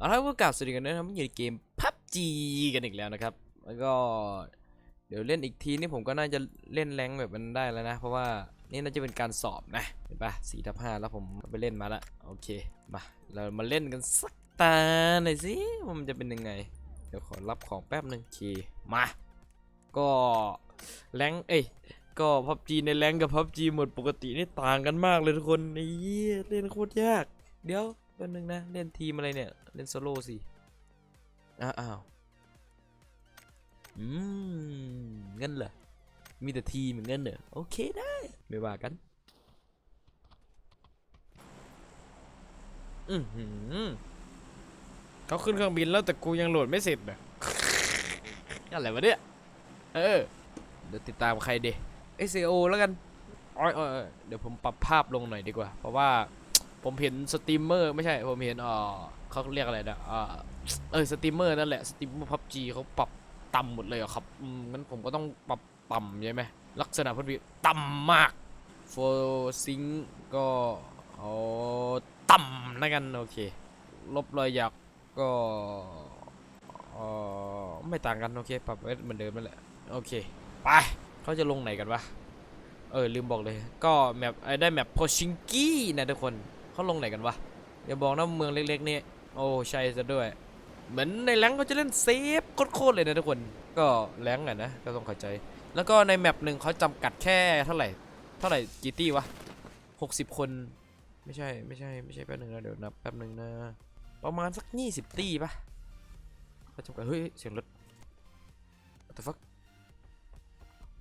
เอาละก็กลับสวัสดีกันด้วยนะครับอยู่ในเกมพับจีกันอีกแล้วนะครับ แล้วก็เดี๋ยวเล่นอีกทีนี่ผมก็น่าจะเล่นแรงแบบมันได้แล้วนะ เพราะว่านี่น่าจะเป็นการสอบนะ เห็นปะสี่ทับห้าแล้วผมไปเล่นมาละโอเค มาเรามาเล่นกันสักตาหน่อยสิมันจะเป็นยังไง เดี๋ยวขอรับของแป๊บหนึ่งโอเคมา ก็แรงเอ้ยก็พับจีในแรงกับพับจีหมดปกตินี่ต่างกันมากเลยทุกคนนี่เล่นโคตรยาก เดี๋ยว แป๊บนึงนะ เล่นทีมอะไรเนี่ย เล่นโซโล่สิ อ้าวอืมเงินเหรอ มีแต่ทีมเหมือนเหรอ โอเคได้ ไม่ว่ากัน อือหือเขาขึ้นเครื่องบินแล้วแต่กูยังโหลดไม่เสร็จอะอะไรวะเนี่ย เออ เดี๋ยวติดตามใครเด SEO แล้วกันอ้อเดี๋ยวผมปรับภาพลงหน่อยดีกว่า เพราะว่า ผมเห็นสตรีมเมอร์ไม่ใช่ ผมเห็นเออเขาเรียกอะไรนะเออเออสตรีมเมอร์นั่นแหละสตรีมเมอร์พับจีเขาปรับต่ำหมดเลยอะครับอืมงั้นผมก็ต้องปรับต่ำใช่ไหมลักษณะพับจีต่ำมากโฟซิงก็เอาต่ำแล้วกันโอเค ลบรอยหยักก็เออไม่ต่างกันโอเคปรับไว้เหมือนเดิมนั่นแหละโอเคไปเขาจะลงไหนกันวะเออลืมบอกเลย ก็แมปได้แมปโพชิงกี้นะทุกคน เขาลงไหนกันวะอย่าบอกนะเมืองเล็กๆนี่โอ้ใช่ซะด้วย เหมือนในแรงเขาจะเล่นเซฟโคตรๆเลยนะทุกคน ก็แรงค์อะนะก็ต้องเข้าใจ แล้วก็ในแมปหนึ่งเขาจำกัดแค่เท่าไหร่ เท่าไหร่กี่ตี้วะหกสิบคน ไม่ใช่ไม่ใช่ไม่ใช่แป๊บหนึ่งนะเดี๋ยวนับแป๊บหนึ่งนะประมาณสักยี่สิบตี้ปะเขาจำกัดเฮ้ยเสียงรถ What the fuck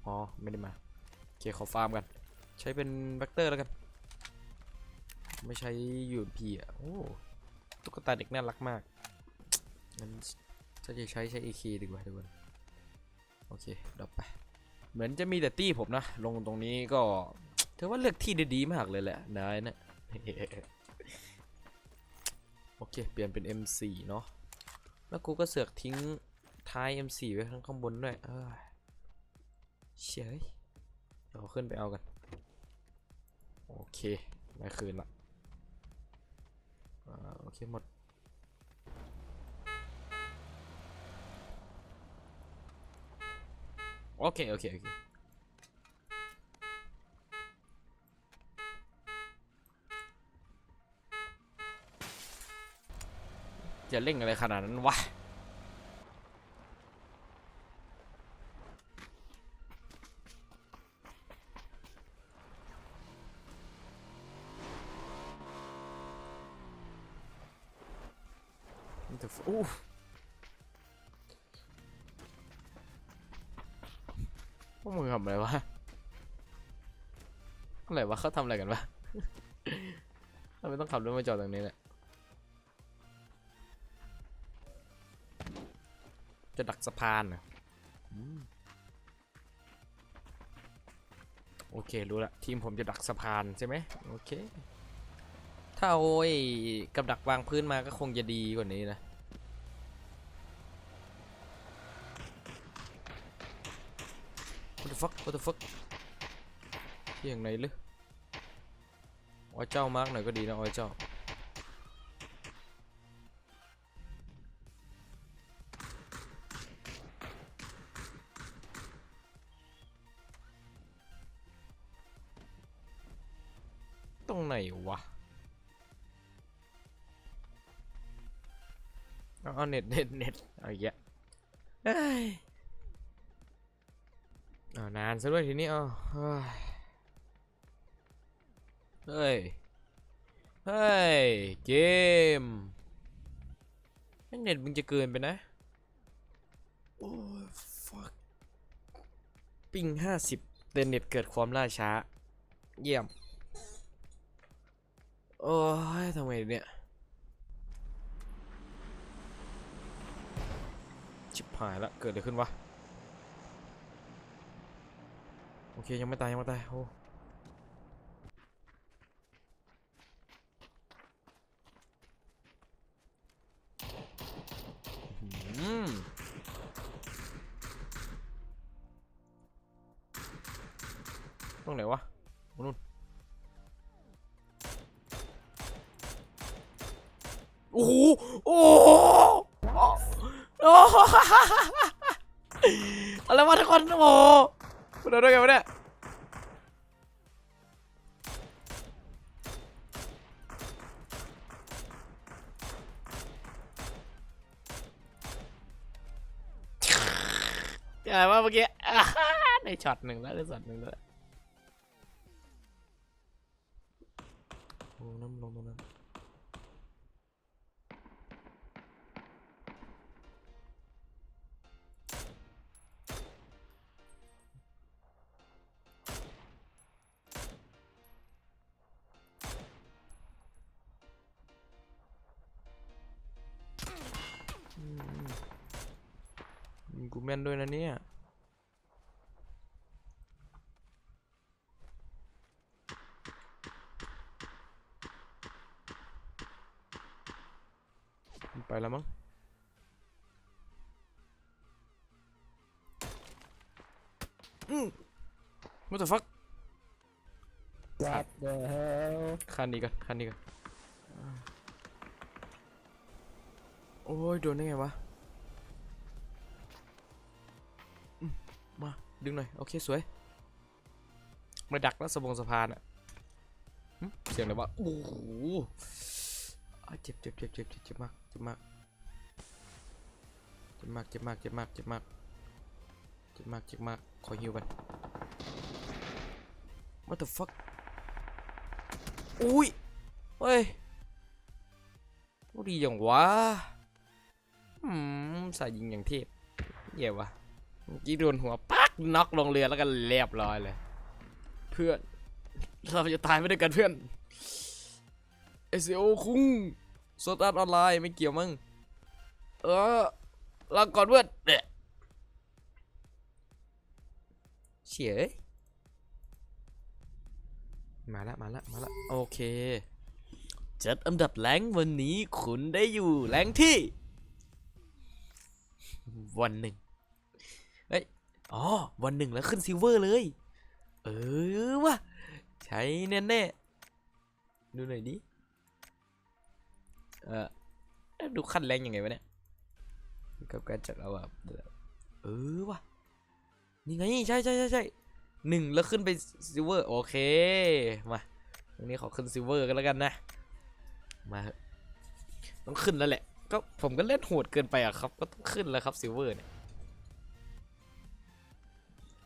อ๋อไม่ได้มาโอเคขอฟาร์มกัน ใช้เป็นแบคเตอร์แล้วกัน ไม่ใช้ UMP อะ โอ้ตุ๊กตาเด็กน่ารักมากงั้นถ้าจะใช้ใช้ AK ดีกว่าทุกคนโอเคดับไป เหมือนจะมีแต่ตี้ผมนะ ลงตรงนี้ก็ถือว่าเลือกที่ได้ดีมากเลยแหละนายนะโอเค เปลี่ยนเป็น M4 เนาะแล้วกูก็เสือกทิ้งท้าย M4 ไว้ข้างข้างบนด้วย เอ้ยเฉยเดี๋ยวขึ้นไปเอากัน โอเค ได้คืนละ โอเคหมดโอเค โอเค โอเค จะเร่งอะไรขนาดนั้นวะ the f- อู้พวกมึงทำอะไรวะอะไรวะเขาทำอะไรกันวะ ทำไมต้องขับรถมาจอดตรงนี้เนี่ยจะดักสะพานเหรออืมโอเค รู้ละทีมผมจะดักสะพานใช่ไหมโอเค ถ้าเอาไอ้กับดักวางพื้นมาก็คงจะดีกว่านี้นะ What the fuck What the fuck ที่อย่างไหนลึอ้อยเจ้ามาร์กหน่อยก็ดีนะอ้อยเจ้าตรงไหนวะเอาเอาเน็ตเน็ตเน็ตเอาอีกแล้วเอ้ยเอานานซะด้วยทีนี้เอาเฮ้ยเฮ้ย เฮ้ย เกมแม่งเน็ตมึงจะเกินไปนะ โอ้ย fuck ปิงห้าสิบแต่เน็ตเกิดความล่าช้า เยี่ยม โอ้ยทำไมเนี่ย ชิบหายละ เกิดอะไรขึ้นวะ โอเค ยังไม่ตายยังไม่ตายโอ้อื้อหือตรงไหนวะโอ้นู่นโอ้โหโอ้โหอะไรวะทุกคนโอ้ มันโดนได้ไงวะเนี่ยอะไรวะเมื่อกี้ในช็อตหนึ่งแล้วในช็อตหนึ่งแล้วลงน้ำลงตรงนั้น ยิงกูแม่นด้วยนะเนี่ยมันไปแล้วมั้งอืม what the fuck What the hell คันนี้กันคันนี้กันอ่าโอ้ย โดนได้ไงวะ มาดึงหน่อย โอเค สวย มาดักแล้วสะบงสะพานอะเสียงอะไรวะ โอ้โหเจ็บเจ็บเจ็บเจ็บเจ็บมากเจ็บมากเจ็บมากเจ็บมากเจ็บมากเจ็บมากเจ็บมากเจ็บมากขอฮิวกัน what the fuck อุ้ยเฮ้ยดีอย่างวะอืมสายยิงอย่างเทพเย่วะเมื่อ กี้โดนหัวปักน็อกลงเรือแล้วก็เรียบร้อยเลย เพื่อน เราจะตายไม่ด้วยกันเพื่อนเอซโอคุงโซตัสออนไลน์ไม่เกี่ยวมึงเออลาก่อนเพื่อนเดะเฉยมาละมาละมาละโอเค จัดอันดับแรงวันนี้คุณได้อยู่แรงที่ วันหนึ่ง เฮ้ยอ๋อวันหนึ่งแล้วขึ้นซิลเวอร์เลย เออวะใช้แน่แน่ๆดูหน่อยดิเออเอ๊ะดูขั้นแรงยังไงวะเนี่ยกับการจัดเอาแบบเออวะนี่ไงใช่ใช่ใช่ใช่หนึ่งแล้วขึ้นไปซิลเวอร์โอเคมาตรงนี้ขอขึ้นซิลเวอร์กันแล้วกันนะมาต้องขึ้นแล้วแหละก็ผมก็เล่นโหดเกินไปอะครับ ก็ต้องขึ้นแล้วครับซิลเวอร์เนี่ย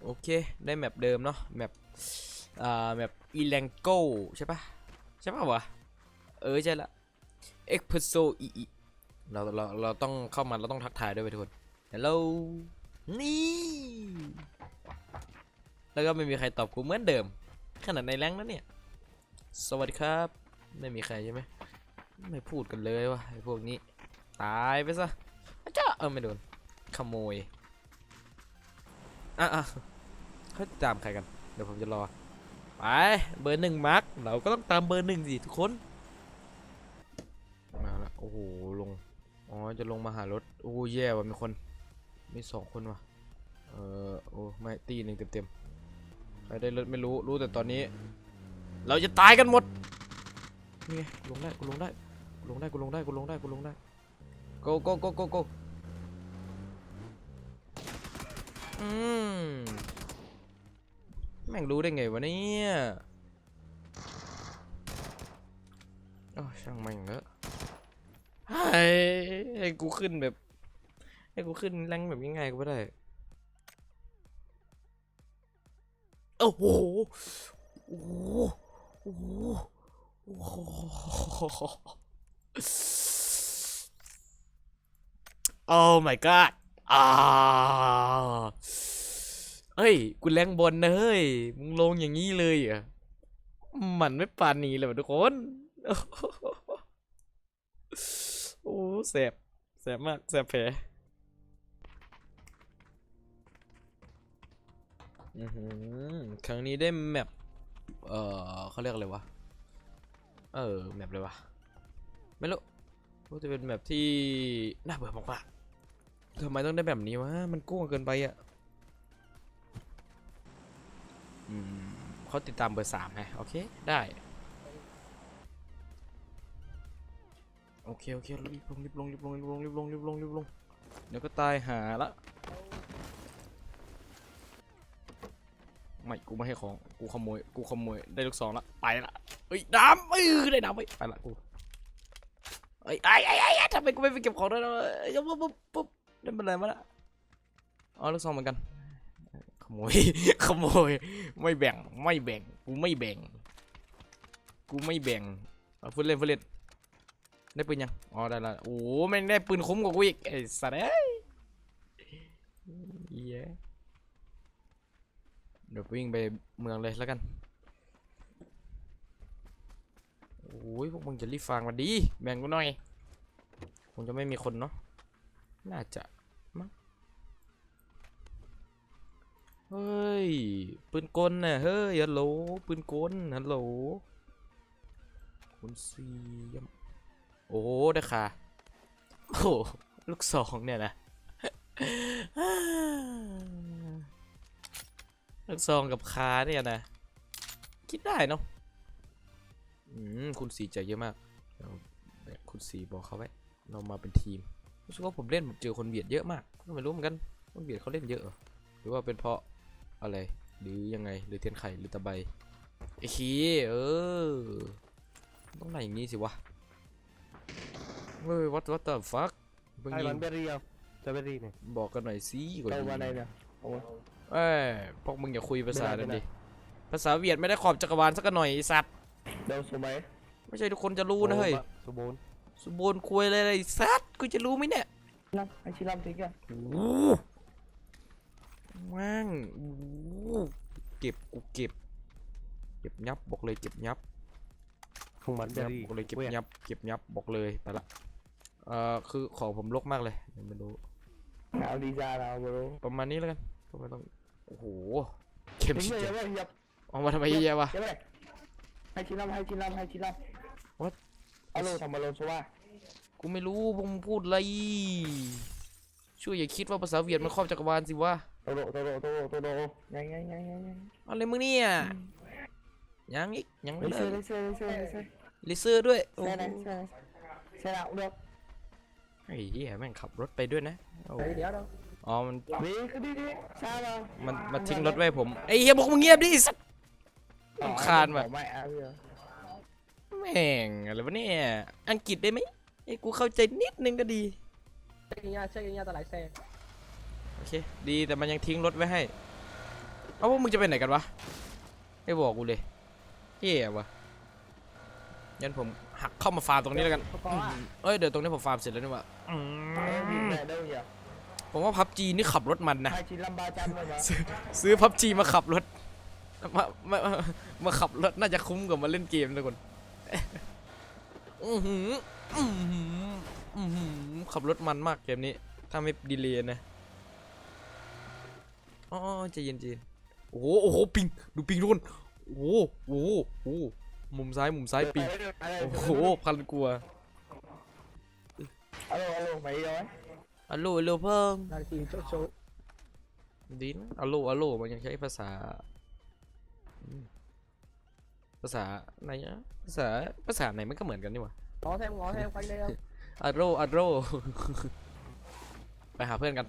โอเค ได้แมปเดิมเนาะแมปอ่าแมปอีแลงโกใช่ปะใช่ปะวะ เออใช่ละเอ็กเพรสโซอีเราเราเราต้องเข้ามาเราต้องทักทายด้วยทุกคนฮัลโหลนี่แล้วก็ไม่มีใครตอบกูเหมือนเดิม ขนาดในแรงค์นั้นเนี่ย สวัสดีครับ ไม่มีใครใช่ไหมไม่พูดกันเลยวะไอพวกนี้ ตายไปซะอาจ้าเออไม่โดนขโมย อะอะ เขาตามใครกัน เดี๋ยวผมจะรอ ไป เบอร์หนึ่งมาร์กเราก็ต้องตามเบอร์หนึ่งสิทุกคน มาละ โอ้โห ลง อ๋อ จะลงมาหารถ โอ้แย่ว่ะมีคน มีสองคนว่ะ เออ โอ้ ไม่ ตีหนึ่งเต็มๆ ใครได้รถไม่รู้ รู้แต่ตอนนี้ เราจะตายกันหมด นี่ไงลงได้ กูลงได้ กูลงได้ กูลงได้ กูลงได้ กูลงได้ go go go go go อืม แม่งรู้ได้ไงวะเนี่ยโอ้ช่างแม่งเถอะให้ให้กูขึ้นแบบ ให้กูขึ้นแรงแบบง่ายๆก็ไม่ได้ โอ้โห โอ้โห โอ้โหโอ้โห Oh my god อ่า เฮ้ย กูแรงบนนะเฮ้ย มึงลงอย่างนี้เลยอะมันไม่ปานนี้เลยทุกคน โอ้แสบแสบมากแสบแผลอือหือครั้งนี้ได้แมป เออเขาเรียกอะไรวะ เออ แมปเลยวะ ไม่รู้จะเป็นแมปที่น่าเบื่อมากๆทำไมต้องได้แบบนี้วะ มันโก้งเกินไปอะ อืมเขาติดตามเบอร์สามไงโอเค ได้ โอเค โอเครีบลงรีบลงรีบลงรีบลงรีบลงรีบลงรีบลงเดี๋ยวก็ตายหาละไม่กูไม่ให้ของกูขโมยกูขโมยได้ลูกซองละไปละเอ้ยน้ำเออได้น้ำไปไปละกูเอ้ยไอ้ไอ้ไอ้ทำไมกูไม่ไปเก็บของได้แล้วเอ้ยปุ๊บปุ๊บปุ๊บได้เป็นไรมาละอ๋อลูกซองเหมือนกัน โมย ขโมย ไม่แบ่ง ไม่แบ่ง กูไม่แบ่ง กูไม่แบ่งเอาพูดเล่นพูดเล่นได้ปืนยัง อ๋อได้ละโอ้โหแม่งได้ปืนคุ้มกว่ากูอีกไอ้สัตว์เอ้ยเหี้ยเดี๋ยววิ่งไปเมืองเลยแล้วกัน โอ้ยพวกมึงจะรีบฟังมาดี แบ่งกูหน่อย คงจะไม่มีคนเนาะ น่าจะมั้ง เฮ้ย ปืนกลน่ะ เฮ้ย ฮัลโหล ปืนกล ฮัลโหลคุณเสียมโอ้ได้ค่ะ โอ้ลูกสองเนี่ยนะ ลูกซองกับคาเนี่ยนะ คิดได้เนาะอืมคุณสีใจเยอะมากเราแบ่งคุณสีบอกเขาไว้ เรามาเป็นทีม รู้สึกว่าผมเล่นผมเจอคนเบียดเยอะมาก ไม่รู้เหมือนกันคนเบียดเขาเล่นเยอะ หรอหรือว่าเป็นเพราะ อะไร หรือยังไง หรือเทียนไข่ หรือตะไบไอ้ขี้เออ ต้องไหนอย่างนี้สิวะ เฮ้ย what what the fuck เพิ่งไอ้ยิมันงเบอร์รี่เอาจะเบอร์รี่เนี่ยบอกกันหน่อยสิก่อนโตยิงมาในเนี่ยโอ้ยเอ้ยพวกมึงอย่าคุยภาษาไม่นั้นได้ดิ ภาษาเวียดไม่ได้ขอบจักรวาลสักหน่อยไอ้สัตว์ เดี๋ยวสมัยไม่ใช่ทุกคนจะรู้นะเฮ้ย สมบูรณ์สุโบนคุยอะไรไอ้สัตว์กูจะรู้ไหมเนี่ยรับไอ้ชิลัมทิ้งอะโอ้โหแม่งโอ้โหเก็บกูเก็บ เก็บยับบอกเลยเก็บยับของมันเบอยับร์รี่บอกเลยเก็บว้ยับเก็บยับบอกเลยไปละเอ่อคือของผมรกมากเลยเดี๋ยวไม่รู้เอาดีจ้าเราบรูประมาณนี้แล้วกันก็ไม่ต้องโอ้โหเข้มทิ้งชิเลยดเยอะเลยยับออกมาทำไมเยอะแยะวะเยอะเลยให้ชิลัมให้ชิลัมให้ชิลัม What? เอาโลทำมาโลชัวกูไม่รู้พวกมึงพูดอะไรช่วยอย่าคิดว่าภาษาเวียดมันครอบจักรวาลสิวะ โตโลโตโลโตโลโตโลยังยังยังยังยังอะไรมึงเนี่ยยังอีกยังไม่เลเลิยกเลยเลยเลยเลยลิเซอร์ด้วยโอ้ใช่โหไหมใช่ใช่แล้วเลือกไอ้เหี้ยแม่งขับรถไปด้วยนะโอ้ไปเดี๋ยวเราอ๋อมันดีคือดีดีใช่เรามันมาทิ้งรถไว้ให้ผมไอ้เหี้ยบอกมึงเงียบดิไอ้สัตว์รำคาญว่ะ ไม่เอาเยอะแม่งอะไรวะเนี่ยอังกฤษได้ไหมไอ้กูเข้าใจนิดนึงก็ดี เช็คยังไงเช็คยังไงตะไหลแซ่ โอเค ดีแต่มันยังทิ้งรถไว้ให้ เอาพวกมึงจะไปไหนกันวะ ไม่บอกกูเลยเหี้ยวะงั้นผมหักเข้ามาฟาร์มตรงนี้แล้วกันเพราะว่าเอ้ยเดี๋ยวตรงนี้ผมฟาร์มเสร็จแล้วนี่หว่าอืเออดีมแม่เด้ออย่าผมว่าพับจีนี่ขับรถมันนะให้ชิลัมบาจันเลยมาซื้อซื้อพับจีมาขับรถมามามามาขับรถน่าจะคุ้มกว่ามาเล่นเกมทุกคนอื้อหืออื้อหืออื้อหือขับรถมันมากเกมนี้ ถ้าไม่ดีเลยนะ อ๋อใจเย็นใจเย็นโอ้โหโอ้โหปิงดูปิงทุกคนโอ้โหโอ้โหโอ้โหมุมซ้ายมุมซ้ายปิงโอ้โหพันกลัวฮัลโหลฮัลโหลไปย้อยอัลโหลอัลโหลเพิ่งนาทีโชว์โชว์ดีนะอัลโหลอัลโหลมันยังใช้ภาษาอืมภาษาไหนอะภาษาภาษาไหนมันก็เหมือนกันนี่หว่า ngó thêm ngó thêm quanh đây không อัลโหลอัลโหลไปหาเพื่อนกัน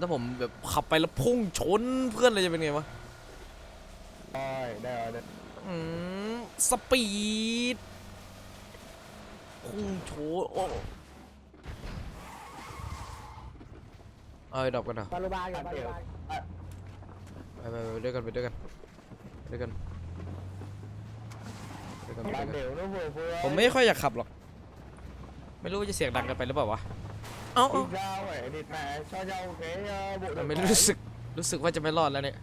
ถ้าผมแบบขับไปแล้วพุ่งชนเพื่อนเลยจะเป็นไงวะ rồi đây rồi đây อืมสปีดพุ่งโชนโอ้เอ้ยดับกันนะ ba lô ba kìa ba lô ba ไปไปไปด้วยกันไปด้วยกันไปด้วยกันไปด้วยกันไปด้วย bạn กัน đều nó vừa vừa ผมไม่ค่อยอยากขับหรอก ไม่รู้ว่าจะเสียงดังเกันไปหรือเปล่าวะ เอ้า đi ra phải địt mẹ cho nhau cái uh, bộ แต่ đồ ไม่ cái. รู้สึกรู้สึกว่าจะไม่รอดแล้วเนี่ย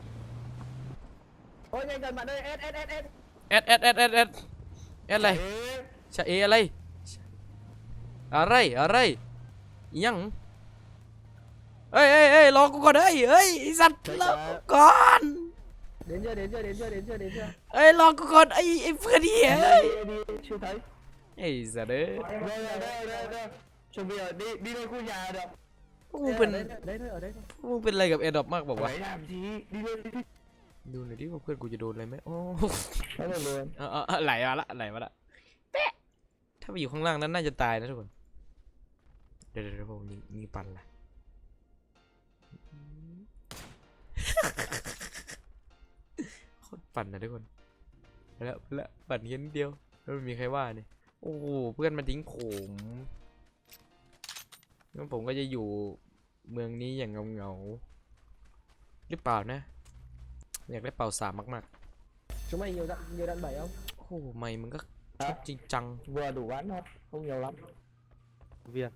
ôi nhanh gần bạn ơi s s s s แอดแอดแอดแอดแอดแอดอะไร Ê, ชะเออะไร อะไรอะไรอิหยังเอ้ยเอ้ยเอ้ยรอกูก่อนเฮ้ยเฮ้ยไอ้สัตว์รอกูก่อน đến chưa đến chưa đến chưa đến chưa đến chưa เอ้ยรอกูก่อนไอ้ไอ้เพื่อนเหี้ยเอ้ย đi đi chưa thấy ไอ้สัตว์เอ้ย đây đây đây đây đây chuẩn bị ở đi đi lên khu nhà được พวกมึงเป็น đấy đấy thôi ở đây พวกมึงเป็นอะไรกับแอดดอปมากบอกว่า đấy làm gì đi lên đi đi ดูหน่อยดิว่าเพื่อนกูจะโดนอะไรไหมโอ้ đó là luôn เออเออเออไหลมาละไหลมาละถ้าไปอยู่ข้างล่างนั้นน่าจะตายนะทุกคนเดี๋ยวเดี๋ยวเดี๋ยวผมยิงยิงปันละโคตรปั่นนะทุกคนไปแล้วไปแล้วปั่นแค่นิดเดียวแล้วไม่มีใครว่าเนี่ยโอ้โหเพื่อนมาทิ้งผม งั้นผมก็จะอยู่เมืองนี้อย่างเงาๆหรือเปล่านะ อยากได้เป่าสามมาก chúng mày nhiều đạn nhiều đạn bảy không ๆ โอ้โหไม่มึงก็ฮะจริงจัง vừa đủ bắn thôi không nhiều lắm viên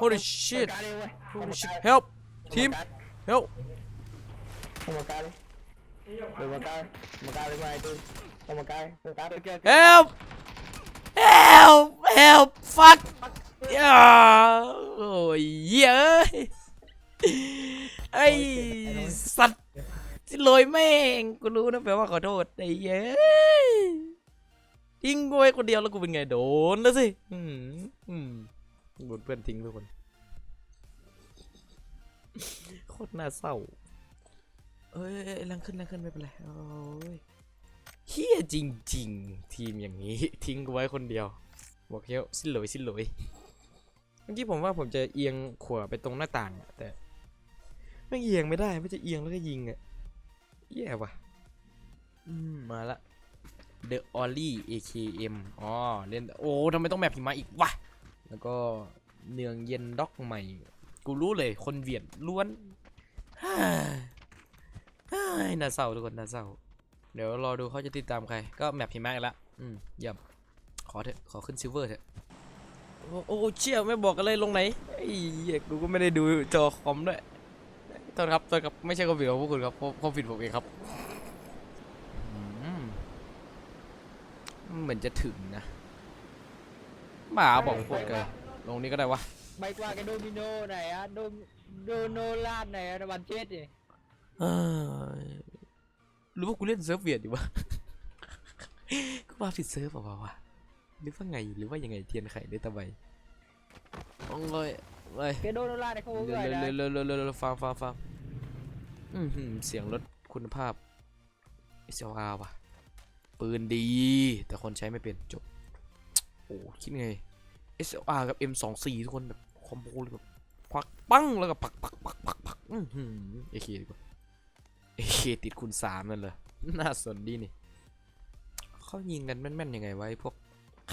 Holy shit cá đi ơi không Holy một shit cái help không team một cái help không một cái đi đừng một cái một cái đi ngoài tôi không một cái một cái đi kia help help help fuck อ่า โอ้ยเหี้ยเอ้ยไอ้สัตว์ที่ลอยแม่งกูรู้นะแปลว่าขอโทษไอ้เหี้ยเอ้ยทิ้งกูไว้คนเดียวแล้วกูเป็นไงโดนแล้วสิอืมอืมโดนเพื่อนทิ้งทุกคนโคตรน่าเศร้าเอ้ยเอ้ยแรงขึ้นแรงขึ้นไม่เป็นไรโอ้ยเฮียจริง ๆ ทีมอย่างนี้ ทิ้งกูไว้คนเดียว บอกเฮียสิ้นเลยสิ้นเลย เมื่อกี้ผมว่าผมจะเอียงขวาไปตรงหน้าต่างอะแต่ไม่เอียงไม่ได้ไม่จะเอียงแล้วก็ยิงอะแย่ว่ะอืมมาละ The Ollie AKM อ๋อเล่นโอ้ทำไมต้องแมปหิมะอีกวะแล้วก็เนืองเย็นด็อกใหม่ กูรู้เลยคนเวียดล้วนฮ่าฮ่าน่าเศร้าทุกคนน่าเศร้า เดี๋ยวรอดูเขาจะติดตามใคร ก็แมปหิมะอีกละอืมเยี่ยมขอเถอะ ขอขึ้นซิลเวอร์เถอะ โอ้โอ้เชี่ยไม่บอกกันเลยลงไหนไอ้เหี้ยกูก็ไม่ได้ดูจอคอมด้วยโทษครับโทษครับไม่ใช่ความผิดของพวกคุณครับความความผิดผมเองครับอืมเหมือนจะถึงนะหมาบอกพวกแกลงนี้ก็ได้วะ bay qua cái domino này á dom dono lan này á, nó bắn chết gì เอ้ยหรือว่ากูเล่นเซิร์ฟเวียดอยู่วะกูว่าผิดเซิร์ฟเปล่าวะ หรือว่าไงหรือว่ายังไงเทียนไข่ได้ตะไบโอ้ยเลย cái dono lan này không có เร็ว người เร็ว này เร็วเร็วเร็วเร็วฟังฟังฟังอือหือเสียงลดคุณภาพ SLR ว่ะ ปืนดี แต่คนใช้ไม่เป็นจบ โอ้คิดไง SLR กับ M24 ทุกคนแบบคอมโบเลยแบบควักปั้งแล้วก็ปักปักปักปักปักอือหือ AK ดีกว่า AK ติดคุณสามนั่นเลยน่าสนดีนี่เขายิงกันแม่นๆยังไงวะไอ้พวก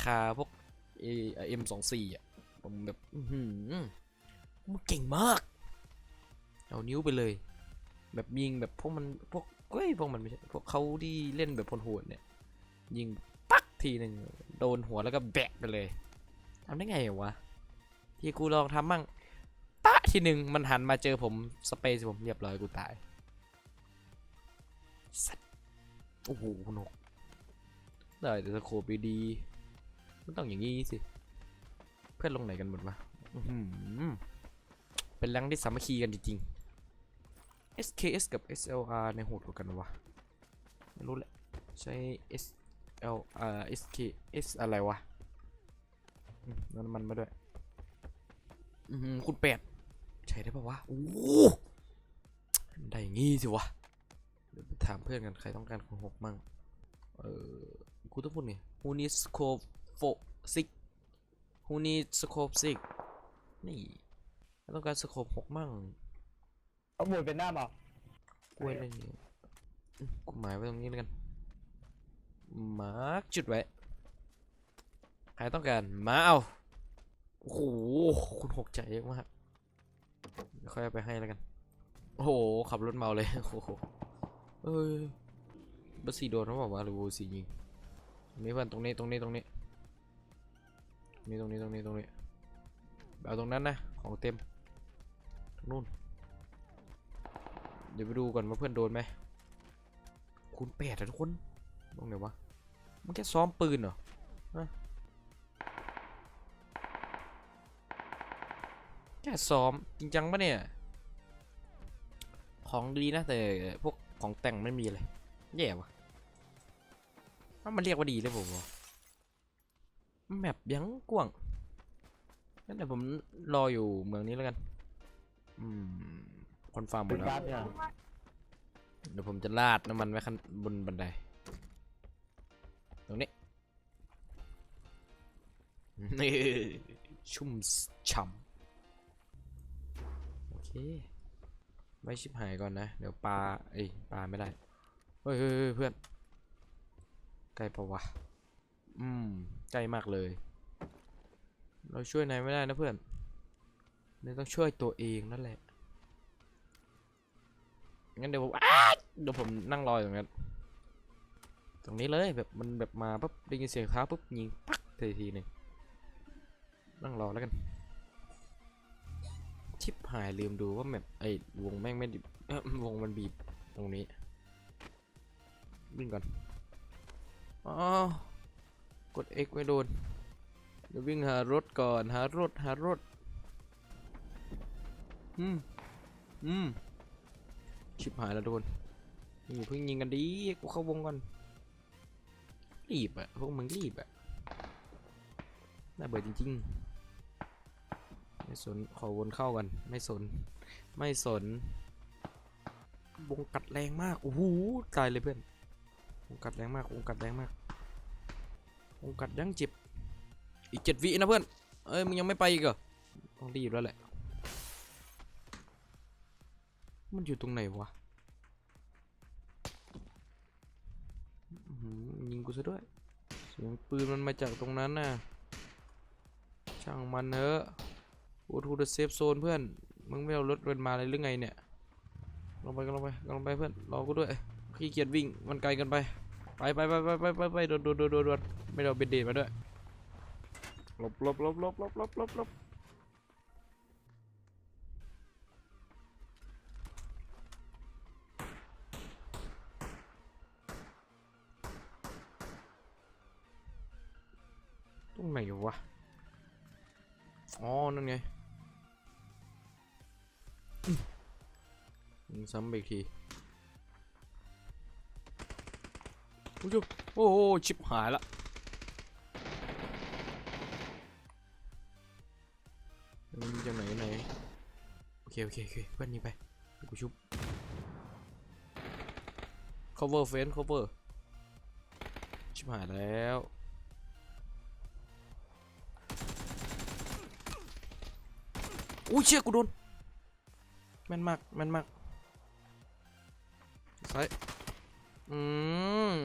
คาพวกเอ็มสองสี่อะผมแบบอือหือมันเก่งมาก เอานิ้วไปเลย แบบยิงแบบพวกมันพวกเฮ้ยพวกมันไม่ใช่พวกเขาที่เล่นแบบพลโหดเนี่ย ยิงปักทีหนึ่งโดนหัวแล้วก็แบะไปเลยทำได้ไงวะที่กูลองทำมั่งปะทีหนึ่งมันหันมาเจอผมสเปซผมเรียบร้อยกูตายสัตว์โอ้โหนกได้แต่สโคปดีๆ มันต้องอย่างงี้สิ เพื่อนลงไหนกันหมดวะอื้อหือเป็นแรงที่สามัคคีกันจริงๆ SKS กับ SLR ในโหดกว่ากันวะ ไม่รู้แหละ ใช้ SLR SKS อะไรวะอืมนั่นมันมาด้วยอือหือคุณแปดใช้ได้ปะวะ โอ้โหได้อย่างงี้สิวะเดี๋ยวไปถามเพื่อนกันใครต้องการของหกมั่ง เออกูต้องพูดไง Who needs scope for six Who needs scope six นี่ต้องการสโคปหกมั่ง có mùi Việt Nam à กล้วยอะไรเนี่ยอืมกูหมายไว้ตรงนี้แล้วกัน มาร์กจุดไว้ ใครต้องการ มาเอา โอ้โห คุณหกใจเยอะมากเดี๋ยวค่อยเอาไปให้แล้วกัน โอ้โห ขับรถเมาเลย โอ้โห เอ้ยเบอร์สี่โดนเขาบอกว่าหรือเบอร์สี่ยิงตรงนี้เพื่อนตรงนี้ ตรงนี้ ตรงนี้ นี่ตรงนี้ตรงนี้ตรงนี้เอาตรงนั้นนะของเต็มตรงนู้นเดี๋ยวไปดูก่อนว่าเพื่อนโดนไหมคูณแปดอะทุกคนตรงไหนวะมันแค่ซ้อมปืนเหรอแค่ซ้อมจริงจังปะเนี่ย ของดีนะแต่พวกของแต่งไม่มีเลย แย่วะถ้ามันเรียกว่าดีเลยผมวะ แมปยังกว้างงั้นเดี๋ยวผมรออยู่เมืองนี้แล้วกัน อืมคอนฟาร์มหมด Việt แล้ว Nam nhỉ เดี๋ยวผมจะลาดน้ำมันไว้ข้างบนบันได ตรงนี้นี่ชุ่มฉ่ำโอเค ไม่ชิบหายก่อนนะ เดี๋ยวปลา เอ้ยปลาไม่ได้ เฮ้ยเฮ้ยเฮ้ยเพื่อน ใกล้ปะวะ อืมใกล้มากเลย เราช่วยนายไม่ได้นะเพื่อนนายต้องช่วยตัวเองนั่นแหละ งั้นเดี๋ยวผมเดี๋ยวผมนั่งรออยู่ตรงนั้นตรงนี้เลยแบบมันแบบมาปุ๊บได้ยินเสียงเท้าปุ๊บยิงปักทีทีหนึ่งนั่งรอแล้วกัน ชิปหายลืมดูว่าแบบไอ้วงแม่งไม่ดิวงมันบีบตรงนี้วิ่งก่อนอ๋อ กด X ไม่โดน เดี๋ยววิ่งหารถก่อน หารถ หารถ อืม อืม ชิปหายแล้วโดนนี่เพิ่งยิงกันดีกูเข้าวงก่อน รีบอะพวกมึงรีบอะน่าเบื่อจริงๆ ไม่สน ขอวนเข้ากัน ไม่สน ไม่สนวงกัดแรงมาก โอ้โห ตายเลยเพื่อนวงกัดแรงมากวงกัดแรงมากว งกัดยังเจ็บ อีกเจ็ดวินะเพื่อน เอ้ยมึงยังไม่ไปอีกเหรอต้องรีบแล้วแหละ มันอยู่ตรงไหนวะยิงกูซะด้วย เสียงปืนมันมาจากตรงนั้นน่ะ ช่างมันเถอะโอ้ทูเดเซฟโซนเพื่อน มึงไม่เอารถเดินมาเลยหรือไงเนี่ย ลงไปก็ลงไปก็ลงไปเพื่อน รอกูด้วย ขี้เกียจวิ่ง มันไกลกันไป ไปไปไปไปไปไปไปดดโดดโดดโดดโดด ไม่ได้เอาเบนเดดมาด้วยหลบหลบหลบหลบหลบหลบหลบหลบตรงไหนวะ อ๋อ นั่นไงอืมยิงซ้ำไปอีกทีโอ้ยโอ้โหชิบหายละ เคโอเคโอเคเพื่อนยิงไปกูชุบ cover fence cover ชิบหายแล้วอุ้ยเชี่ยกูโดนแม่นมากแม่นมากซ้ายอืม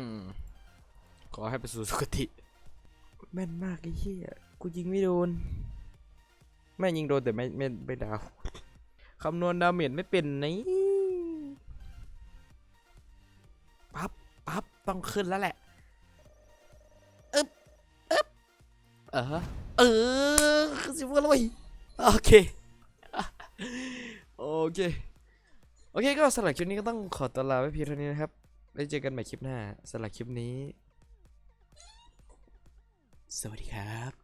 ขอให้ไปสู่สุคติแม่นมากไอ้เหี้ยกูยิงไม่โดนแม่ยิงโดนแต่ไม่ไม่ไม่ดาว คำนวณดาเมจไม่เป็นนี่ปั๊บปั๊บต้องขึ้นแล้วแหละอึ๊บอึ๊บเออเออสิบวันเลยโอเค โอเค โอเคก็สำหรับคลิปนี้ก็ต้องขอตัวลาไว้เพียงเท่านี้นะครับไว้เจอกันใหม่คลิปหน้าสำหรับคลิปนี้ สวัสดีครับ